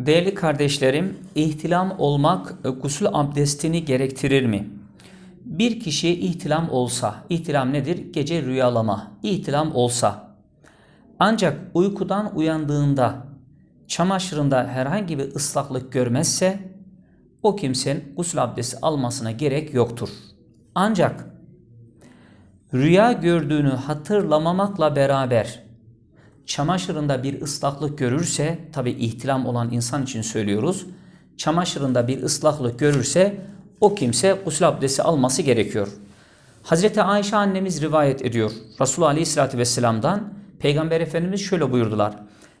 Değerli kardeşlerim, ihtilam olmak gusül abdestini gerektirir mi? Bir kişiye ihtilam olsa, ihtilam nedir? Gece rüyalama. İhtilam olsa, ancak uykudan uyandığında çamaşırında herhangi bir ıslaklık görmezse, o kimsenin gusül abdesti almasına gerek yoktur. Ancak rüya gördüğünü hatırlamamakla beraber çamaşırında bir ıslaklık görürse, tabi ihtilam olan insan için söylüyoruz, çamaşırında bir ıslaklık görürse o kimse gusül abdesti alması gerekiyor. Hazreti Ayşe annemiz rivayet ediyor. Resulullah Aleyhisselatü Vesselam'dan Peygamber Efendimiz şöyle buyurdular.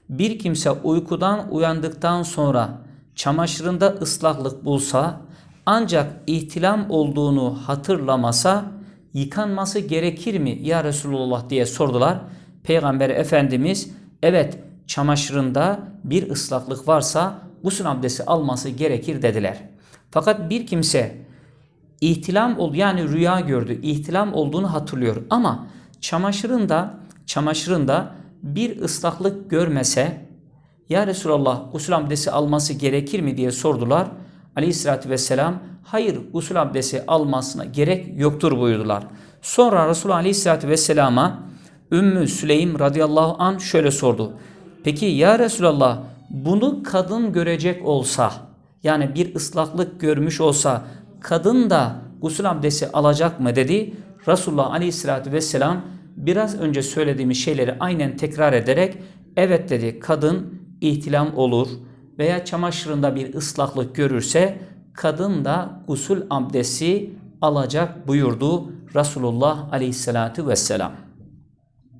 Bir kimse uykudan uyandıktan sonra çamaşırında ıslaklık bulsa ancak ihtilam olduğunu hatırlamasa yıkanması gerekir mi ya Resulullah diye sordular. Peygamber Efendimiz evet çamaşırında bir ıslaklık varsa gusül abdesti alması gerekir dediler. Fakat bir kimse ihtilam oldu yani rüya gördü, ihtilam olduğunu hatırlıyor ama çamaşırında çamaşırında bir ıslaklık görmese ya Resulallah gusül abdesti alması gerekir mi diye sordular. Aleyhissalatü vesselam hayır gusül abdesti almasına gerek yoktur buyurdular. Sonra Resulullah Aleyhissalatü vesselama Ümmü Süleym radıyallahu an şöyle sordu. Peki ya Resulallah bunu kadın görecek olsa yani bir ıslaklık görmüş olsa kadın da gusül abdesti alacak mı dedi. Resulullah aleyhissalatü vesselam biraz önce söylediğimiz şeyleri aynen tekrar ederek evet dedi kadın ihtilam olur veya çamaşırında bir ıslaklık görürse kadın da gusül abdesti alacak buyurdu Resulullah aleyhissalatü vesselam.